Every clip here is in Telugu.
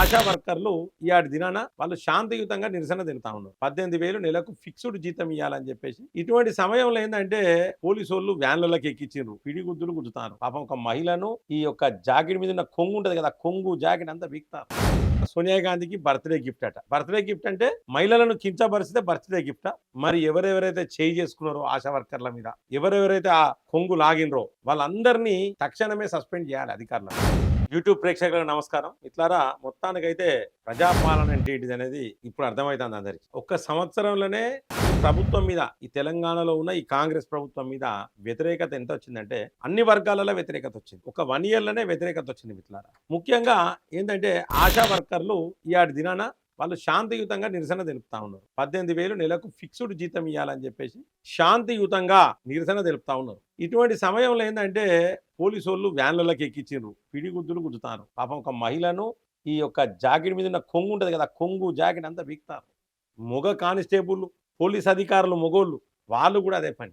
ఆశా వర్కర్లు ఈయాటి దినాన వాళ్ళు శాంతియుతంగా నిరసన తెలుపుతా ఉన్నారు. పద్దెనిమిది వేలు నెలకు ఫిక్స్డ్ జీతం ఇవ్వాలని చెప్పేసి. ఇటువంటి సమయంలో ఏంటంటే పోలీసు వాళ్ళు వ్యాన్లలోకి ఎక్కించారు పిడిగుద్దులు గుద్దుతారు. పాపం ఒక మహిళను ఈ యొక్క జాకెట్ మీద ఉన్న కొంగు ఉంటది కదా కొంగు జాకెట్ అంతా వీక్తారు. సోనియా గాంధీకి బర్త్డే గిఫ్ట్ అట. బర్త్డే గిఫ్ట్ అంటే మహిళలను కించపరిస్తే బర్త్డే గిఫ్ట్ మరి ఎవరెవరైతే చేయి చేసుకున్నారో ఆశా వర్కర్ల మీద ఎవరెవరైతే ఆ కొంగు లాగినరో వాళ్ళందరినీ తక్షణమే సస్పెండ్ చేయాలి అధికారులు. యూట్యూబ్ ప్రేక్షకులకు నమస్కారం. ఇట్లారా మొత్తానికైతే ప్రజాపాలన అంటే అనేది ఇప్పుడు అర్థమవుతుంది అందరికి. ఒక్క సంవత్సరంలోనే ప్రభుత్వం మీద ఈ తెలంగాణలో ఉన్న ఈ కాంగ్రెస్ ప్రభుత్వం మీద వ్యతిరేకత ఎంత వచ్చిందంటే అన్ని వర్గాలలో వ్యతిరేకత వచ్చింది. ఒక వన్ ఇయర్లోనే వ్యతిరేకత వచ్చింది మిత్రులారా. ముఖ్యంగా ఏంటంటే ఆశా వర్కర్లు ఈ ఆడి దినాన వాళ్ళు శాంతియుతంగా నిరసన తెలుపుతా ఉన్నారు. పద్దెనిమిది వేలు నెలకు ఫిక్స్డ్ జీతం ఇవ్వాలని చెప్పేసి శాంతియుతంగా నిరసన తెలుపుతా ఉన్నారు. ఇటువంటి సమయంలో ఏంటంటే పోలీసు వాళ్ళు వ్యాన్లలోకి ఎక్కించారు పిడిగుద్దులు గుద్దుతారు. పాపం ఒక మహిళను ఈ యొక్క జాకెట్ మీద ఉన్న కొంగు ఉంటుంది కదా కొంగు జాకెట్ అంతా వీక్తారు మొగ కానిస్టేబుల్ పోలీస్ అధికారులు మొగోళ్ళు వాళ్ళు కూడా అదే పని.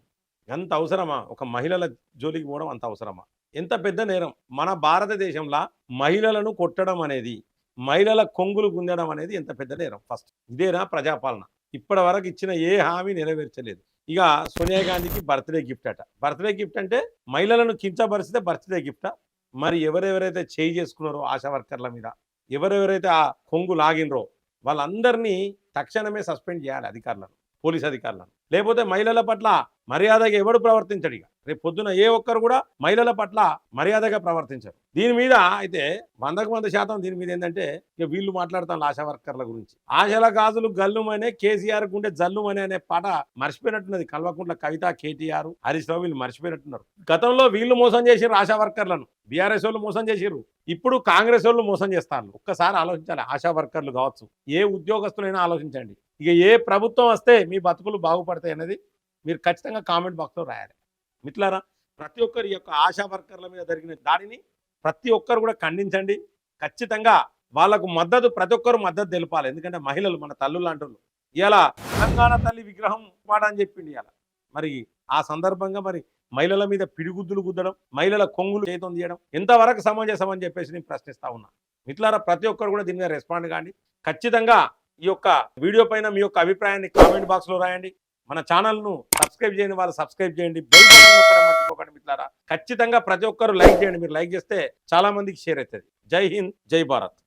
ఎంత అవసరమా? ఒక మహిళల జోలికి పోవడం అంత అవసరమా? ఎంత పెద్ద నేరం. మన భారతదేశంలో మహిళలను కొట్టడం అనేది మహిళల కొంగులు గుంజడం అనేది ఎంత పెద్ద నేరం. ఫస్ట్ ఇదేనా ప్రజాపాలన? ఇప్పటి వరకు ఇచ్చిన ఏ హామీ నెరవేర్చలేదు. ఇక సోనియా గాంధీకి బర్త్డే గిఫ్ట్ అట. బర్త్డే గిఫ్ట్ అంటే మహిళలను కించపరిస్తే బర్త్డే గిఫ్ట్? మరి ఎవరెవరైతే చేయి చేసుకున్నారో ఆశా వర్కర్ల మీద ఎవరెవరైతే ఆ కొంగు లాగినరో వాళ్ళందరినీ తక్షణమే సస్పెండ్ చేయాలి అధికారులను పోలీస్ అధికారులను. లేకపోతే మహిళల పట్ల మర్యాదగా ఎవడు ప్రవర్తించడు ఇక. రేపు పొద్దున ఏ ఒక్కరు కూడా మహిళల పట్ల మర్యాదగా ప్రవర్తించరు. దీని మీద అయితే వందకు వంద శాతం దీని మీద ఏంటంటే ఇక వీళ్ళు మాట్లాడతాను ఆశా వర్కర్ల గురించి. ఆశల గాజులు గల్లుమనే కేసీఆర్ గుండె జల్లుమనే అనే పాట మర్చిపోయినట్టున్నది. కల్వకుంట్ల కవిత కేటీఆర్ హరీష్ రావు వీళ్ళు మర్చిపోయినట్టున్నారు. గతంలో వీళ్ళు మోసం చేసిర్రు ఆశా వర్కర్లను. బీఆర్ఎస్ వాళ్ళు మోసం చేసిర్రు. ఇప్పుడు కాంగ్రెస్ వాళ్ళు మోసం చేస్తారు ఒక్కసారి ఆలోచించాలి. ఆశా వర్కర్లు కావచ్చు. ఏ ఉద్యోగస్తులైనా ఆలోచించండి. ఇక ఏ ప్రభుత్వం వస్తే మీ బతుకులు బాగుపడతాయి అనేది మీరు ఖచ్చితంగా కామెంట్ బాక్స్లో రాయాలి. మిట్లారా ప్రతి ఒక్కరి యొక్క ఆశా వర్కర్ల మీద జరిగిన దాడిని ప్రతి ఒక్కరు కూడా ఖండించండి. ఖచ్చితంగా వాళ్ళకు మద్దతు ప్రతి ఒక్కరు మద్దతు తెలపాలి. ఎందుకంటే మహిళలు మన తల్లు లాంటి ఇలా తెలంగాణ తల్లి విగ్రహం వాడని చెప్పిండి ఇలా మరి ఆ సందర్భంగా మరి మహిళల మీద పిడిగుద్దులు గుద్దడం మహిళల కొంగులు చేతం తీయడం ఎంతవరకు సమంజసం అని చెప్పేసి నేను ప్రశ్నిస్తా ఉన్నా. మిట్లారా ప్రతి ఒక్కరు కూడా దీని మీద రెస్పాండ్ కాండి. ఖచ్చితంగా ఈ యొక్క వీడియో పైన మీ యొక్క అభిప్రాయాన్ని కామెంట్ బాక్స్లో రాయండి. మన ఛానల్ను సబ్స్క్రైబ్ చేయని వాళ్ళు సబ్స్క్రైబ్ చేయండి. బెల్ బటన్ మర్చిపోకండి ఖచ్చితంగా ప్రతి ఒక్కరు లైక్ చేయండి. మీరు లైక్ చేస్తే చాలా మందికి షేర్ అవుతుంది. జై హింద్ జై భారత్.